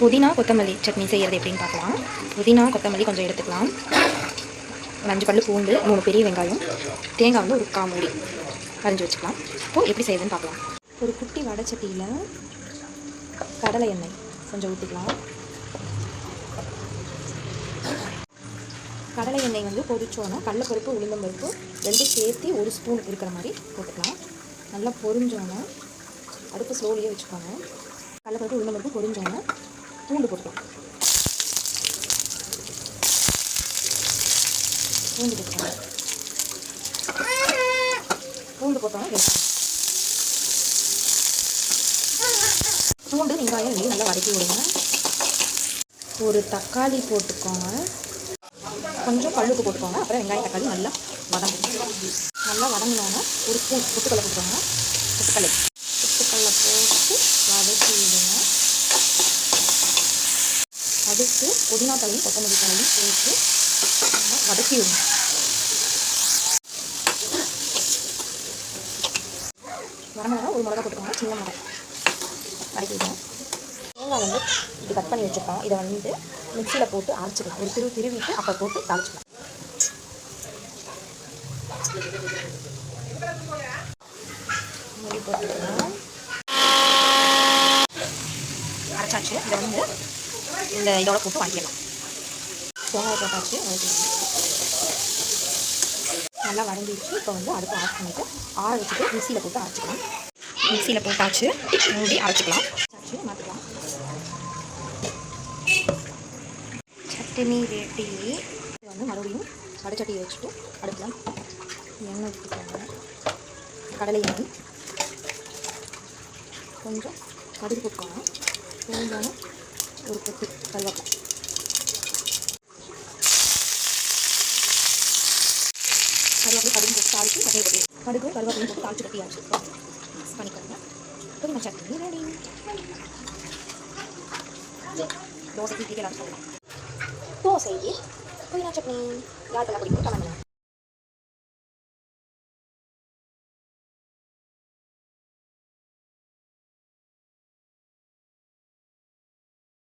புதினா கொத்தமல்லி சட்னி செய்கிறது எப்படின்னு பார்க்கலாம். புதினா கொத்தமல்லி கொஞ்சம் எடுத்துக்கலாம். ஒரு அஞ்சு பல்லு பூண்டு மூணு பெரிய வெங்காயம் தேங்காய் வந்து ஒரு காமூடி அரைஞ்சி வச்சுக்கலாம். இப்போது எப்படி செய்யுதுன்னு பார்க்கலாம். ஒரு குட்டி வடைச்சட்டியில் கடலை எண்ணெய் கொஞ்சம் ஊற்றிக்கலாம் கடலை எண்ணெய் வந்து பொரிச்சோன்னா கடலைப்பருப்பு உளுந்தம்பருப்பு ரெண்டும் சேர்த்து ஒரு ஸ்பூன் இருக்கிற மாதிரி போட்டுக்கலாம். நல்லா பொரிஞ்சோன்னா அடுப்பு ஸ்லோலியே வச்சுக்கோங்க. கடலப்பருப்பு உளுந்தம்பருப்பு பொரிஞ்சோன்னா பூண்டு போட்டுக்கலாம். பூண்டு போட்டுக்கலாம். பூண்டு போட்டோன்னா பூண்டு வெங்காயம் ரெண்டையும் நல்லா வதக்கி விடுங்க. ஒரு தக்காளி போட்டுக்கோங்க. கொஞ்சம் கல்லுக்கு போட்டுக்கோங்க. அப்புறம் வெங்காயம் தக்காளி நல்லா வதங்க நல்லா வதங்கினோன்னா ஒரு ஸ்பூன் புட்டுக்கடலை போட்டுக்கோங்க. புட்டுக்கடலை புட்டுக்கடலை போட்டு வதக்கி விடுங்க. அதுக்கு புதினா தலையும் கொத்தமல்லி தலையும் போட்டு நம்ம வதக்கி விடுங்க. வரமிளகா ஒரு மிளகா போட்டுக்கோங்க சின்ன மிளகா. வதக்கி விடுங்க. தேங்காய் வந்து இப்படி கட் பண்ணி வச்சுருக்கோம். இதை வந்து மிக்சியில் போட்டு அரைச்சிக்கலாம். ஒரு திரு திருவிட்டு அப்போ போட்டு தாளிச்சிக்கலாம். மூடி போட்டுக்கலாம். அரைச்சாச்சு இதை வந்து இந்த இதோட போட்டு வாங்கிடலாம் தேங்காய் போட்டாச்சு நல்லா வதங்கிடுச்சு. இப்போ வந்து அடுப்பு ஆஃப் பண்ணிவிட்டு ஆற வச்சுட்டு மிக்சியில் போட்டு அரைச்சிக்கலாம். மிக்சியில் போட்டாச்சு மூடி அரைச்சிக்கலாம். அரைச்சி மாற்றிக்கலாம் சட்னி ரெடி இது வந்து மறுபடியும் வடைச்சட்டியை வச்சுட்டு அடுப்பில் எண்ணெய் ஊற்றிக்கோங்க கடலை எண்ணெய். கொஞ்சம் கடுகு போட்டுக்கோங்க. தேங்காயும் ஒரு கொத்து கல்வக்காய் கருவேப்பிலை கடுகு போட்டு தாளிச்சு கடையை கட்டி கடுகு கருவேப்பிலை போட்டு தாளிச்சு கட்டியாச்சு மிக்ஸ் பண்ணிக்கோங்க புதினா சட்னி ரெடி தோசை இட்லிக்கு எல்லாம் சொல்லலாம் தோசைக்கு புதினா சட்னி யாருக்கெல்லாம் பிடிக்கும் கமெண்ட்